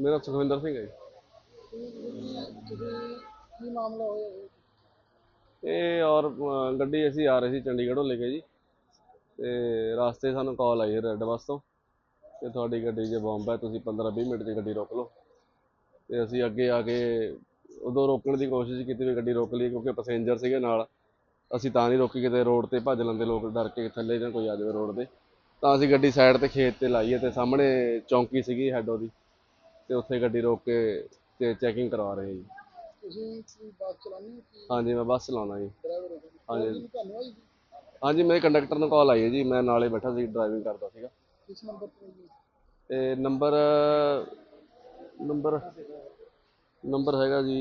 ਮੇਰਾ ਸੁਖਵਿੰਦਰ ਸਿੰਘ ਹੈ ਜੀ। ਤੁਸੀਂ ਕੀ ਮਾਮਲਾ ਹੋਇਆ ਇਹ? ਇਹ ਔਰ ਗੱਡੀ ਅਸੀਂ ਆ ਰਹੇ ਸੀ ਚੰਡੀਗੜ੍ਹੋਂ ਲੈ ਕੇ ਜੀ। ਤੇ ਰਾਸਤੇ ਸਾਨੂੰ ਕਾਲ ਆਈ ਰੈੱਡ ਬੱਸ ਤੋਂ ਕਿ ਤੁਹਾਡੀ ਗੱਡੀ 'ਚ ਬੰਬ ਹੈ ਤੁਸੀਂ 15-20 ਮਿੰਟ 'ਚ ਗੱਡੀ ਰੋਕ ਲਓ। ਤੇ ਅਸੀਂ ਅੱਗੇ ਆ ਕੇ ਉਦੋਂ ਰੋਕਣ ਦੀ ਕੋਸ਼ਿਸ਼ ਕੀਤੀ ਵੀ ਗੱਡੀ ਰੋਕ ਲਈ ਕਿਉਂਕਿ ਪੈਸੇਂਜਰ ਸੀਗੇ ਨਾਲ। ਅਸੀਂ ਤਾਂ ਨਹੀਂ ਰੋਕੀ ਕਿਤੇ ਰੋਡ ਤੇ ਭੱਜ ਲੈਂਦੇ ਲੋਕ ਡਰ ਕੇ ਥੱਲੇ ਨਾ ਕੋਈ ਆ ਜਾਵੇ ਰੋਡ ਤੇ। ਤਾਂ ਅਸੀਂ ਗੱਡੀ ਸਾਈਡ ਤੇ ਖੇਤ ਤੇ ਲਾਈਏ ਤੇ ਸਾਹਮਣੇ ਚੌਂਕੀ ਸੀਗੀ ਹੈਡ ਉਹਦੀ। ਤੇ ਉੱਥੇ ਗੱਡੀ ਰੋਕ ਕੇ ਤੇ ਚੈਕਿੰਗ ਕਰਵਾ ਰਹੇ ਜੀ। ਤੁਸੀਂ ਕੀ ਬੱਸ ਚਲਾਉਂਦੇ ਹੋ ਕਿ ਹਾਂਜੀ ਮੈਂ ਬੱਸ ਚਲਾਉਣਾ ਜੀ। ਡਰਾਈਵਰ ਹੋ ਹਾਂਜੀ। ਤੁਹਾਨੂੰ ਆਈ ਸੀ? ਹਾਂਜੀ ਮੇਰੇ ਕੰਡਕਟਰ ਨੂੰ ਕਾਲ ਆਈ ਹੈ ਜੀ ਮੈਂ ਨਾਲੇ ਬੈਠਾ ਸੀ ਡਰਾਈਵਿੰਗ ਕਰਦਾ ਸੀਗਾ। ਕਿਸ ਨੰਬਰ ਤੇ ਨੰਬਰ ਨੰਬਰ ਨੰਬਰ ਹੈਗਾ ਜੀ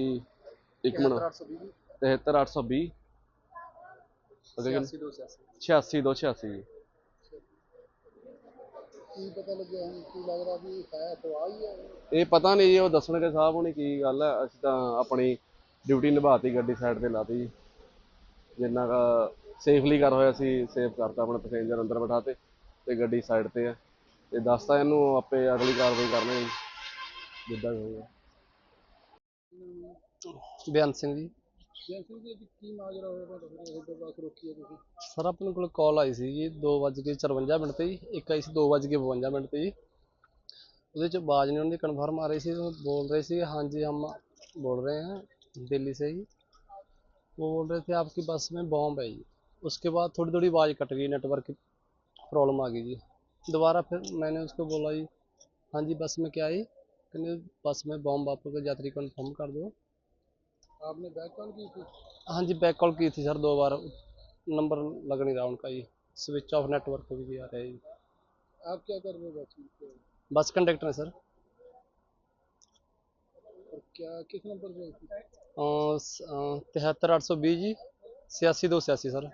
ਇੱਕ ਮਿੰਟ। 820 73820 ਅਗੇ 8286 86286 ਜੀ ਕੀ ਪਤਾ ਲੱਗਿਆ ਹੁਣ ਕੀ ਲੱਗਦਾ ਵੀ ਹੈ ਅਫਵਾਹ ਹੀ ਹੈ। ਇਹ ਪਤਾ ਨਹੀਂ ਜੀ ਉਹ ਦੱਸਣਗੇ ਸਾਹਿਬ ਹੁਣੀ ਕੀ ਗੱਲ ਹੈ। ਅਸੀਂ ਤਾਂ ਆਪਣੀ ਡਿਊਟੀ ਨਿਭਾਤੀ ਗੱਡੀ ਸਾਈਡ ਤੇ ਲਾਤੀ ਜੀ। ਜਿੰਨਾ ਕਾ ਸੇਫਲੀ ਕਰ ਹੋਇਆ ਸੀ ਸੇਫ ਕਰਤਾ ਆਪਣੇ ਪੈਸੇਂਜਰ ਅੰਦਰ ਬਿਠਾਤੇ ਤੇ ਗੱਡੀ ਸਾਈਡ ਤੇ ਹੈ। ਤੇ ਦੱਸਤਾ ਇਹਨੂੰ ਆਪੇ ਅਗਲੀ ਕਾਰਵਾਈ ਕਰਨੀ ਜਿੱਦਾਂ ਵੀ ਹੋਊਗਾ। ਬਿਆਨ ਸਿੰਘ ਜੀ। ਜੈਸੇ ਜੀ ਅੱਜ ਕੀ ਮਾਜਰਾ ਹੋਇਆ ਤੁਹਾਡਾ ਫਿਰ ਇਹ ਤੋਂ ਬੱਸ ਰੋਕੀ ਹੈ ਤੁਸੀਂ ਸਰ ਆਪਣੇ ਕੋਲ ਕਾਲ ਆਈ ਸੀ ਜੀ 2:54 ਮਿੰਟ ਤੇ ਜੀ ਇੱਕ ਆਈ ਸੀ 2:52 ਮਿੰਟ ਤੇ ਜੀ ਉਹਦੇ ਚ ਆਵਾਜ਼ ਨਹੀਂ ਉਹਨਾਂ ਦੀ ਕਨਫਰਮ ਆ ਰਹੀ ਸੀ ਉਹ बोल रहे थे हाँ जी हम बोल रहे हैं दिल्ली से ही वो बोल रहे थे आपकी बस में बॉम्ब है जी उसके बाद थोड़ी थोड़ी आवाज़ कट गई नेटवर्क की प्रॉब्लम आ गई जी दोबारा फिर मैंने उसको बोला जी हाँ जी बस में क्या आई कहने बस में बॉम्ब आपको यात्री कन्फर्म कर दो आपने बैक कॉल की थी? हाँ जी बैक कॉल की थी सर दो बार। नंबर लग नहीं रहा उनका ये स्विच ऑफ़ नेटवर्क भी आ रहा है आप क्या कर रहे हो बस बस कंडक्टर है सर। क्या किस नंबर पे तिहत्तर आठ सौ बीस जी छियासी दो छियासी सर।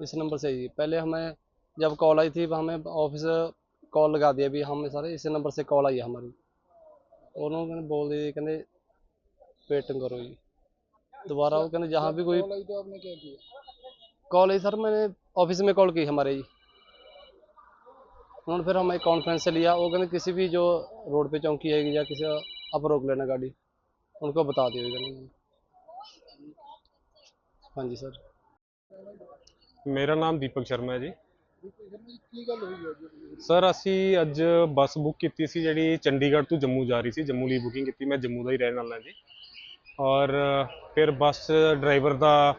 इस नंबर से ही। पहले हमें जब कॉल आई थी हमें ऑफ़िस कॉल लगा दिया। भी हमें सर इस नंबर से कॉल आई है हमारी। और उन्होंने बोल दिया कहते वेटिंग करो जी दोबारा वो कहते जहाँ भी कोई कॉल आई तो आपने क्या किया कॉल आई सर मैंने ऑफिस में कॉल की हमारे जी उन्होंने फिर हमें कॉन्फ्रेंस से लिया वो कहते किसी भी जो रोड पे चौकी है या किसी आप रोक लेना गाड़ी उनको बता दियो कहते हाँ जी सर ਮੇਰਾ ਨਾਮ ਦੀਪਕ ਸ਼ਰਮਾ ਹੈ ਜੀ ਕੀ ਗੱਲ ਹੋਈ ਹੈ ਜੀ ਸਰ ਅਸੀਂ ਅੱਜ ਬੱਸ ਬੁੱਕ ਕੀਤੀ ਸੀ ਜਿਹੜੀ ਚੰਡੀਗੜ੍ਹ ਤੋਂ ਜੰਮੂ ਜਾ ਰਹੀ ਸੀ ਜੰਮੂ ਲਈ ਬੁਕਿੰਗ ਕੀਤੀ ਮੈਂ ਜੰਮੂ ਦਾ ਹੀ ਰਹਿਣ ਵਾਲਾ ਜੀ ਔਰ ਫਿਰ ਬੱਸ ਡਰਾਈਵਰ ਦਾ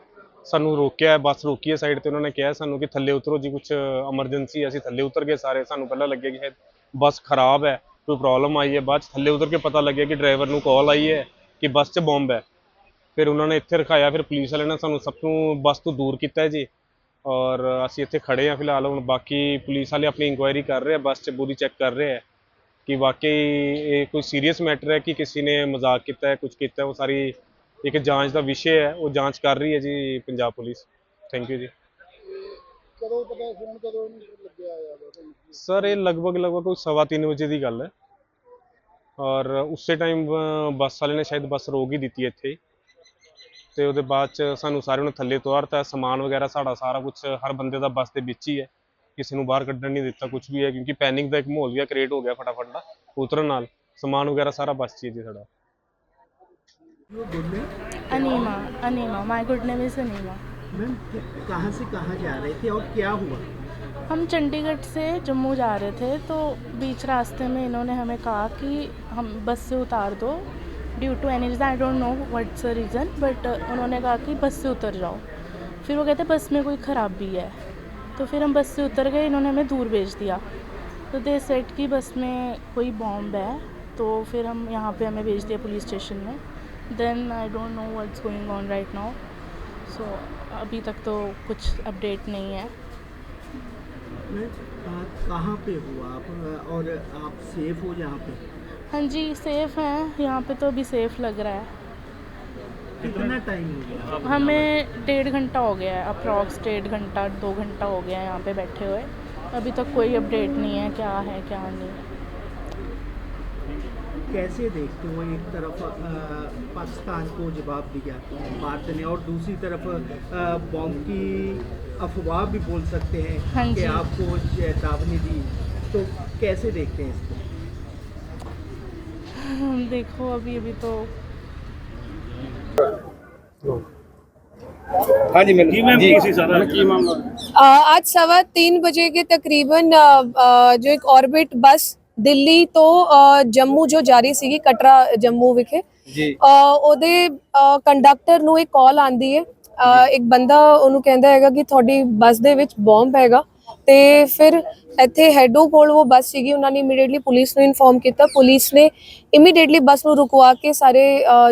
ਸਾਨੂੰ ਰੋਕਿਆ, ਬੱਸ ਰੋਕੀ ਹੈ ਸਾਈਡ ਤੇ, ਉਹਨਾਂ ਨੇ ਕਿਹਾ ਸਾਨੂੰ ਕਿ ਥੱਲੇ ਉਤਰੋ ਜੀ ਕੁਝ ਐਮਰਜੈਂਸੀ ਅਸੀਂ ਥੱਲੇ ਉਤਰ ਗਏ ਸਾਰੇ, ਸਾਨੂੰ ਪਹਿਲਾਂ ਲੱਗਿਆ ਕਿ ਸ਼ਾਇਦ ਬੱਸ ਖਰਾਬ ਹੈ, ਕੋਈ ਪ੍ਰੋਬਲਮ ਆਈ ਹੈ, ਬਾਅਦ 'ਚ ਥੱਲੇ ਉਤਰ ਕੇ ਪਤਾ ਲੱਗਿਆ ਕਿ ਡਰਾਈਵਰ ਨੂੰ ਕਾਲ ਆਈ ਹੈ ਕਿ ਬੱਸ 'ਚ ਬੰਬ ਹੈ। ਫਿਰ ਉਹਨਾਂ ਨੇ ਇੱਥੇ ਰਖਾਇਆ, ਫਿਰ ਪੁਲਿਸ ਵਾਲਿਆਂ ਨੇ ਸਾਨੂੰ ਸਭ ਤੋਂ ਬੱਸ ਤੋਂ ਦੂਰ ਕੀਤਾ ਜੀ। ਔਰ ਅਸੀਂ ਇੱਥੇ ਖੜੇ ਹਾਂ ਫਿਲਹਾਲ, ਹੁਣ ਬਾਕੀ ਪੁਲਿਸ ਵਾਲੇ ਆਪਣੀ ਇਨਕੁਆਇਰੀ ਕਰ ਰਹੇ ਆ, ਬੱਸ 'ਚ ਪੂਰੀ ਚੈੱਕ ਕਰ ਰਹੇ ਆ। ਕਿ ਵਾਕਈ ਇਹ ਕੋਈ ਸੀਰੀਅਸ ਮੈਟਰ ਹੈ ਕਿ ਕਿਸੇ ਨੇ ਮਜ਼ਾਕ ਕੀਤਾ ਹੈ ਕੁਝ ਕੀਤਾ ਹੈ ਉਹ ਸਾਰੀ ਇੱਕ ਜਾਂਚ ਦਾ ਵਿਸ਼ੇ ਹੈ ਉਹ ਜਾਂਚ ਕਰ ਰਹੀ ਹੈ ਜੀ ਪੰਜਾਬ ਪੁਲਿਸ। ਥੈਂਕ ਯੂ ਜੀ। ਕਦੋਂ ਪਤਾ ਫੋਨ ਕਦੋਂ ਇਹਨੂੰ ਲੱਗਿਆ ਆ ਤੁਹਾਨੂੰ ਸਰ ਇਹ ਲਗਭਗ ਲਗਭਗ ਕੋਈ ਸਵਾ ਤਿੰਨ ਵਜੇ ਦੀ ਗੱਲ ਹੈ। ਔਰ ਉਸੇ ਟਾਈਮ ਬੱਸ ਵਾਲੇ ਨੇ ਸ਼ਾਇਦ ਬੱਸ ਰੋਕ ਹੀ ਦਿੱਤੀ ਇੱਥੇ ਤੇ ਉਹਦੇ ਬਾਅਦ ਚ ਸਾਨੂੰ ਸਾਰਿਆਂ ਨੂੰ ਥੱਲੇ ਉਤਾਰਤਾ ਸਮਾਨ ਵਗੈਰਾ ਸਾਡਾ ਸਾਰਾ ਕੁਝ ਹਰ ਬੰਦੇ ਦਾ ਬੱਸ ਦੇ ਵਿੱਚ ਹੀ ਹੈ। ਕਿਸੇ ਨੂੰ ਬਾਹਰ ਕੱਢਣ ਨਹੀਂ ਦਿੱਤਾ ਕੁਝ ਵੀ ਹੈ ਕਿਉਂਕਿ ਪੈਨਿਕ ਦਾ ਇੱਕ ਮਾਹੌਲ ਜਿਹਾ ਕ੍ਰੀਏਟ ਹੋ ਗਿਆ ਫਟਾਫਟ ਦਾ ਉਤਰਨ ਨਾਲ ਸਮਾਨ ਵਗੈਰਾ ਸਾਰਾ ਬੱਸ 'ਚ ਹੀ ਹੈ ਜੀ ਸਾਡਾ Anima Anima my good name is Anima ma'am कहाँ से कहाँ जा रहे थे और क्या हुआ हम चंडीगढ़ से जम्मू जा रहे थे तो बीच रास्ते में इन्होंने हमें कहा कि हम बस से उतार दो due to any reason I don't know what's the reason but उन्होंने कहा कि बस से उतर जाओ फिर वो कहते बस में कोई ख़राबी है तो फिर हम बस से उतर गए इन्होंने हमें दूर भेज दिया। तो दे सेट की बस में कोई बॉम्ब है तो फिर हम यहाँ पे हमें भेज दिया पुलिस स्टेशन में। Then I don't know what's going on right now so अभी तक तो कुछ अपडेट नहीं है। कहाँ कहाँ पे हुआ आप? और आप सेफ़ हो यहाँ पे? हाँ जी सेफ़ हैं। यहाँ पे तो अभी सेफ़ लग रहा है। कितना टाइम हमें डेढ़ घंटा हो गया है अप्रॉक्स डेढ़ घंटा दो घंटा हो गया है यहाँ पे बैठे हुए। अभी तक कोई अपडेट नहीं है क्या है क्या नहीं। है कैसे देखते हो एक तरफ़ पाकिस्तान को जवाब दिया भारत ने और दूसरी तरफ़ बॉम्ब की अफवाह भी बोल सकते हैं हाँ कि आपको चेतावनी दी। तो कैसे देखते हैं इसको? देखो अभी अभी तो हाँ जी मैम जी अ, आज सवा तीन बजे के तकरीबन अ, अ, ਜੋ ਇੱਕ ਆਰਬਿਟ ਬੱਸ ਦਿੱਲੀ ਤੋਂ ਅ, ਜੰਮੂ ਜੋ ਜਾ ਰਹੀ ਸੀਗੀ ਕਟਰਾ ਜੰਮੂ ਵਿਖੇ ਜੀ ਅ, ਉਹਦੇ ਕੰਡਕਟਰ ਨੂੰ ਇੱਕ ਕਾਲ ਆਂਦੀ ਹੈ ਅ, ਇੱਕ ਬੰਦਾ ਉਹਨੂੰ ਕਹਿੰਦਾ ਹੈਗਾ ਕਿ ਤੁਹਾਡੀ ਬੱਸ ਦੇ ਵਿੱਚ ਬੰਬ ਹੈਗਾ ਤੇ ਫਿਰ ਇੱਥੇ ਹੈਡੋ ਕੋਲ ਉਹ ਬੱਸ ਸੀਗੀ, ਉਹਨਾਂ ਨੇ ਇਮੀਡੀਏਟਲੀ ਪੁਲਿਸ ਨੂੰ ਇਨਫੋਰਮ ਕੀਤਾ। ਪੁਲਿਸ ਨੇ ਇਮੀਡੀਏਟਲੀ ਬੱਸ ਨੂੰ ਰੁਕਵਾ ਕੇ ਸਾਰੇ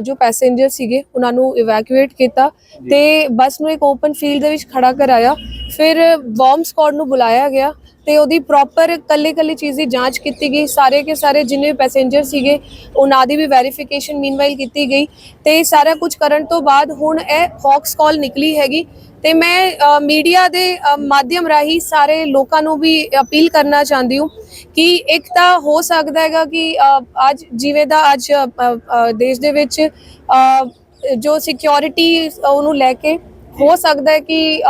ਜੋ ਪੈਸੇਂਜਰ ਸੀਗੇ, ਉਹਨਾਂ ਨੂੰ ਇਵੈਕੂਏਟ ਕੀਤਾ ਤੇ ਬੱਸ ਨੂੰ ਇੱਕ ਓਪਨ ਫੀਲਡ ਦੇ ਵਿੱਚ ਖੜਾ ਕਰਾਇਆ। ਫਿਰ ਬੰਬ ਸquad ਨੂੰ ਬੁਲਾਇਆ ਗਿਆ। ਤੇ ਉਹਦੀ ਪ੍ਰੋਪਰ ਕੱਲੇ ਕੱਲੇ ਚੀਜ਼ ਦੀ ਜਾਂਚ ਕੀਤੀ ਗਈ। ਸਾਰੇ ਕੇ ਸਾਰੇ ਜਿੰਨੇ ਵੀ ਪੈਸੇਂਜਰ ਸੀਗੇ, ਉਹਨਾਂ ਦੀ ਵੀ ਵੈਰੀਫਿਕੇਸ਼ਨ ਮੀਨਵਾਈਲ ਕੀਤੀ ਗਈ। ਤੇ ਸਾਰਾ ਕੁਝ ਕਰਨ ਤੋਂ ਬਾਅਦ ਹੁਣ ਇਹ ਹੌਕਸ ਕਾਲ ਨਿਕਲੀ ਹੈਗੀ। ਤੇ ਮੈਂ ਮੀਡੀਆ ਦੇ ਮਾਧਿਅਮ ਰਾਹੀਂ ਸਾਰੇ ਲੋਕਾਂ ਨੂੰ ਵੀ ਅਪੀਲ ਕਰਨਾ ਚਾਹੁੰਦੀ ਹਾਂ ਕਿ ਇੱਕ ਤਾਂ ਹੋ ਸਕਦਾ ਹੈਗਾ ਕਿ ਅੱਜ ਜਿਵੇਂ ਦਾ ਅੱਜ ਦੇਸ਼ ਦੇ ਵਿੱਚ ਜੋ ਸਿਕਿਉਰਿਟੀ ਉਹਨੂੰ ਲੈ ਕੇ ਹੋ ਸਕਦਾ ਹੈ ਕਿ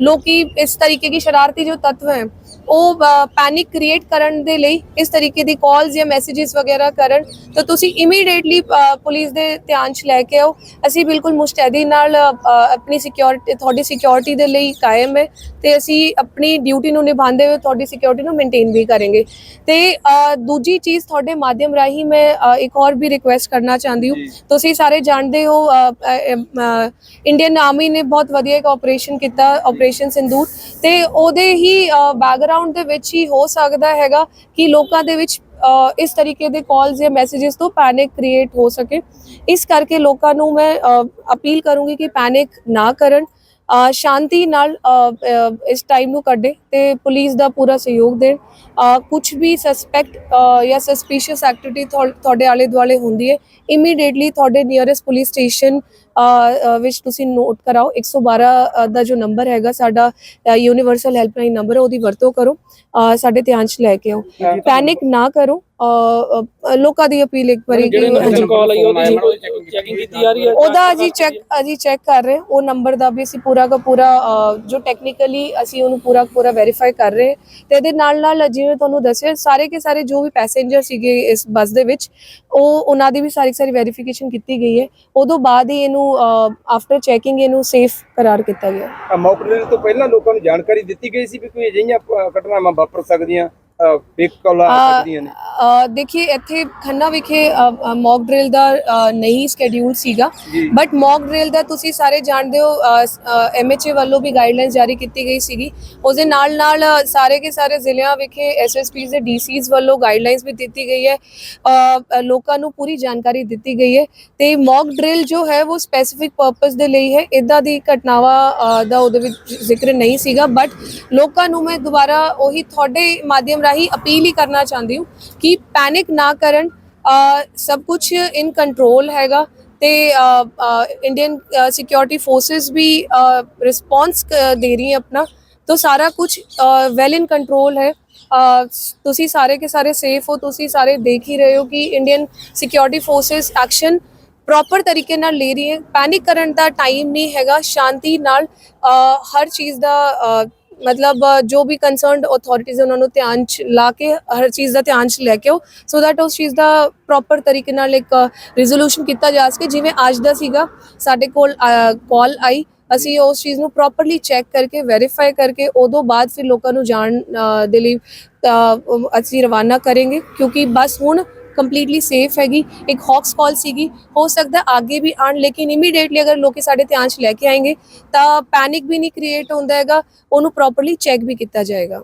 ਲੋਕੀ ਇਸ ਤਰੀਕੇ ਦੀ ਸ਼ਰਾਰਤੀ ਜੋ ਤੱਤਵ ਹੈ ਉਹ ਪੈਨਿਕ ਕ੍ਰੀਏਟ ਕਰਨ ਦੇ ਲਈ ਇਸ ਤਰੀਕੇ ਦੀ ਕਾਲਸ ਜਾਂ ਮੈਸੇजेस ਵਗੈਰਾ ਕਰਨ ਤਾਂ ਤੁਸੀਂ ਇਮੀਡੀਏਟਲੀ ਪੁਲਿਸ ਦੇ ਧਿਆਨ 'ਚ ਲੈ ਕੇ ਆਓ। ਅਸੀਂ ਬਿਲਕੁਲ ਮੁਸਤੈਦੀ ਨਾਲ ਆਪਣੀ ਸਿਕਿਉਰਿਟੀ ਤੁਹਾਡੀ ਸਿਕਿਉਰਿਟੀ ਦੇ ਲਈ ਕਾਇਮ ਹੈ ਤੇ ਅਸੀਂ ਆਪਣੀ ਡਿਊਟੀ ਨੂੰ ਨਿਭਾਉਂਦੇ ਹੋਏ ਤੁਹਾਡੀ ਸਿਕਿਉਰਿਟੀ ਨੂੰ ਮੇਨਟੇਨ ਵੀ ਕਰਾਂਗੇ। ਤੇ ਦੂਜੀ ਚੀਜ਼ ਤੁਹਾਡੇ ਮਾਧਿਅਮ ਰਾਹੀਂ ਮੈਂ ਇੱਕ ਹੋਰ ਵੀ ਰਿਕੁਐਸਟ ਕਰਨਾ ਚਾਹੁੰਦੀ ਹਾਂ। ਤੁਸੀਂ ਸਾਰੇ ਜਾਣਦੇ ਹੋ ਇੰਡੀਅਨ ਆਰਮੀ ਨੇ ਬਹੁਤ ਵਧੀਆ ਇੱਕ ਆਪਰੇਸ਼ਨ ਕੀਤਾ ਆਪਰੇਸ਼ਨ ਸਿੰਦੂਰ ਤੇ ਉਹਦੇ ਹੀ ਬੈਕਗ੍ਰਾਉਂਡ ਦੇ ਵਿੱਚ ਹੀ ਹੋ ਸਕਦਾ ਹੈਗਾ ਕਿ ਲੋਕਾਂ ਦੇ ਵਿੱਚ ਇਸ ਤਰੀਕੇ ਦੇ ਕਾਲਸ ਜਾਂ ਮੈਸੇजेस ਤੋਂ ਪੈਨਿਕ ਕ੍ਰੀਏਟ ਹੋ ਸਕੇ। ਇਸ ਕਰਕੇ ਲੋਕਾਂ ਨੂੰ ਮੈਂ ਅਪੀਲ ਕਰੂੰਗੀ ਕਿ ਪੈਨਿਕ ਨਾ ਕਰਨ। ਸ਼ਾਂਤੀ ਨਾਲ ਇਸ ਟਾਈਮ ਨੂੰ ਕੱਢੇ ਤੇ ਪੁਲਿਸ ਦਾ ਪੂਰਾ ਸਹਿਯੋਗ ਦੇਣ। ਕੁਝ ਵੀ ਸਸਪੈਕਟ ਜਾਂ ਸਸਪੀਸ਼ੀਅਸ ਐਕਟੀਵਿਟੀ ਤੁਹਾਡੇ ਆਲੇ ਦੁਆਲੇ ਹੁੰਦੀ ਹੈ ਇਮੀਡੀਏਟਲੀ ਤੁਹਾਡੇ ਨੀਅਰੈਸਟ ਪੁਲਿਸ ਸਟੇਸ਼ਨ ਵਿੱਚ ਤੁਸੀਂ ਨੋਟ ਕਰਾਓ 112 ਅ, ਦਾ ਜੋ ਨੰਬਰ ਹੈਗਾ ਸਾਡਾ ਯੂਨੀਵਰਸਲ ਹੈਲਪਲਾਈਨ ਨੰਬਰ ਹੈ ਉਹਦੀ ਵਰਤੋਂ ਕਰੋ ਸਾਡੇ ਧਿਆਨ 'ਚ ਲੈ ਕੇ ਆਓ ਪੈਨਿਕ ਨਾ ਕਰੋ ਲੋਕਾਂ ਦੀ ਅਪੀਲ ਇੱਕ ਵਾਰੀ ਕਿ। ਕਾਲ ਆਈ ਉਹਦੀ ਚੈਕਿੰਗ ਕੀਤੀ ਜਾ ਰਹੀ ਹੈ ਉਹਦਾ ਅਜੀ ਚੈੱਕ ਅਜੀ ਚੈੱਕ ਕਰ ਰਹੇ। ਉਹ ਨੰਬਰ ਦਾ ਵੀ ਅਸੀਂ ਪੂਰਾ ਦਾ ਪੂਰਾ ਜੋ ਟੈਕਨੀਕਲੀ ਅਸੀਂ ਉਹਨੂੰ ਪੂਰਾ ਪੂਰਾ ਵੈਰੀਫਾਈ ਕਰ ਰਹੇ ਤੇ ਇਹਦੇ ਨਾਲ ਨਾਲ ਜਿਵੇਂ ਤੁਹਾਨੂੰ ਦੱਸਿਆ ਸਾਰੇ ਕੇ ਸਾਰੇ ਜੋ ਵੀ ਪੈਸੇਂਜਰ ਸੀਗੇ ਇਸ ਬੱਸ ਦੇ ਵਿੱਚ ਉਹ ਉਹਨਾਂ ਦੀ ਵੀ ਸਾਰੀ ਸਾਰੀ ਵੈਰੀਫਿਕੇਸ਼ਨ ਕੀਤੀ ਗਈ ਹੈ ਉਦੋਂ ਬਾਅਦ ਹੀ ਇਹਨੂੰ ਆਫਟਰ ਚੈਕਿੰਗ ਇਹਨੂੰ ਸੇਫ ਕਰਾਰ ਕੀਤਾ ਗਿਆ। ਮੌਕ ਤੋਂ ਪਹਿਲਾਂ ਲੋਕਾਂ ਨੂੰ ਜਾਣਕਾਰੀ ਦਿੱਤੀ ਗਈ ਸੀ ਵੀ ਕੋਈ ਅਜਿਹੀਆਂ ਘਟਨਾਵਾਂ ਵਾਪਰ ਸਕਦੀਆਂ? ਫੇਕ ਕਾਲਾਂ ਆ ਸਕਦੀਆਂ ਨੇ। ਅ, ਦੇਖਿਏ ਇੱਥੇ ਖੰਨਾ ਵਿਖੇ ਮੌਕ ਡਰਿਲ ਦਾ ਅ, ਨਹੀਂ ਸਕੇਡਿਊਲ ਸੀਗਾ। ਜੀ। ਬਟ ਮੌਕ ਡਰਿਲ ਦਾ ਤੁਸੀਂ ਸਾਰੇ ਜਾਣਦੇ ਹੋ ਐਮਐਚਏ ਵੱਲੋਂ ਵੀ ਗਾਈਡਲਾਈਨਸ ਜਾਰੀ ਕੀਤੀ ਗਈ ਸੀਗੀ। ਉਸ ਦੇ ਨਾਲ ਨਾਲ ਅ, ਸਾਰੇ ਕੇ ਸਾਰੇ ਜ਼ਿਲ੍ਹਿਆਂ ਵਿਖੇ ਐਸਐਸਪੀਸ ਦੇ ਡੀਸੀਜ਼ ਵੱਲੋਂ ਗਾਈਡਲਾਈਨਸ ਵੀ ਦਿੱਤੀ ਗਈ ਹੈ। ਅ, ਅ, ਲੋਕਾਂ ਨੂੰ ਪੂਰੀ ਜਾਣਕਾਰੀ ਦਿੱਤੀ ਗਈ ਹੈ। ਤੇ ਮੌਕ ਡਰਿਲ ਜੋ ਹੈ ਉਹ ਸਪੈਸੀਫਿਕ ਪਰਪਸ ਦੇ ਲਈ ਹੈ। ਇਦਾਂ ਦੀ ਘਟਨਾਵਾਂ ਅ, ਦਾ ਉਹਦੇ ਵਿੱਚ ਜ਼ਿਕਰ ਨਹੀਂ ਸੀਗਾ। ਬਟ ਲੋਕਾਂ ਨੂੰ ਮੈਂ ਦੁਬਾਰਾ ਉਹੀ ਤੁਹਾਡੇ ਮਾਧਿਅਮ ਰਾਹੀਂ ਰਾਹੀਂ ਅਪੀਲ ਹੀ ਕਰਨਾ ਚਾਹੁੰਦੀ ਹਾਂ ਕਿ ਪੈਨਿਕ ਨਾ ਕਰਨ ਸਭ ਕੁਝ ਇਨ ਕੰਟਰੋਲ ਹੈਗਾ ਤੇ ਇੰਡੀਅਨ ਸਿਕਿਉਰਿਟੀ ਫੋਰਸਸ ਵੀ ਰਿਸਪੌਂਸ ਦੇ ਰਹੀ ਹੈ ਆਪਣਾ, ਤੋ ਸਾਰਾ ਕੁਝ ਵੈਲ ਇਨ ਕੰਟਰੋਲ ਹੈ। ਤੁਸੀਂ ਸਾਰੇ ਕੇ ਸਾਰੇ ਸੇਫ ਹੋ, ਤੁਸੀਂ ਸਾਰੇ ਦੇਖ ਹੀ ਰਹੇ ਹੋ ਕਿ Indian security forces action proper ਤਰੀਕੇ ਨਾਲ ਲੈ ਰਹੀ ਹੈ। ਪੈਨਿਕ ਕਰਨ ਦਾ ਟਾਈਮ ਨਹੀਂ ਹੈਗਾ, ਸ਼ਾਂਤੀ ਨਾਲ ਹਰ ਚੀਜ਼ ਦਾ ਮਤਲਬ ਜੋ ਵੀ ਕੰਸਰਨਡ ਅਥਾਰਟੀਜ਼ ਉਹਨਾਂ ਨੂੰ ਧਿਆਨ ਚ ਲਾ ਕੇ ਹਰ ਚੀਜ਼ ਦਾ ਧਿਆਨ ਚ ਲੈ ਕੇ ਆਓ। ਸੋ ਦੈਟ ਉਸ ਚੀਜ਼ ਦਾ ਪ੍ਰੋਪਰ ਤਰੀਕੇ ਨਾਲ ਇੱਕ ਰਿਜ਼ੋਲੂਸ਼ਨ ਕੀਤਾ ਜਾ ਸਕੇ। ਜਿਵੇਂ ਅੱਜ ਦਾ ਸੀਗਾ, ਸਾਡੇ ਕੋਲ ਕਾਲ ਆਈ। ਅਸੀਂ ਉਸ ਚੀਜ਼ ਨੂੰ ਪ੍ਰੋਪਰਲੀ ਚੈੱਕ ਕਰਕੇ ਵੈਰੀਫਾਈ ਕਰਕੇ, ਉਦੋਂ ਬਾਅਦ ਫਿਰ ਲੋਕਾਂ ਨੂੰ ਜਾਣ ਦੇ ਲਈ ਅਸੀਂ ਰਵਾਨਾ ਕਰਾਂਗੇ। ਕਿਉਂਕਿ ਬਸ ਹੁਣ ਕੰਪਲੀਟਲੀ ਸੇਫ ਹੈਗੀ। ਇੱਕ ਹੌਕਸ ਕਾਲ ਸੀਗੀ। ਹੋ ਸਕਦਾ ਅੱਗੇ ਵੀ ਆਣ ਲੇਕਿਨ ਇਮੀਡੀਏਟਲੀ ਅਗਰ ਲੋਕੀ ਸਾਡੇ ਧਿਆਨ 'ਚ ਲੈ ਕੇ ਆਏਗੇ, ਤਾਂ ਪੈਨਿਕ ਵੀ ਨਹੀਂ ਕ੍ਰੀਏਟ ਹੁੰਦਾ ਹੈਗਾ। ਉਹਨੂੰ ਪ੍ਰੋਪਰਲੀ ਚੈੱਕ ਵੀ ਕੀਤਾ ਜਾਏਗਾ।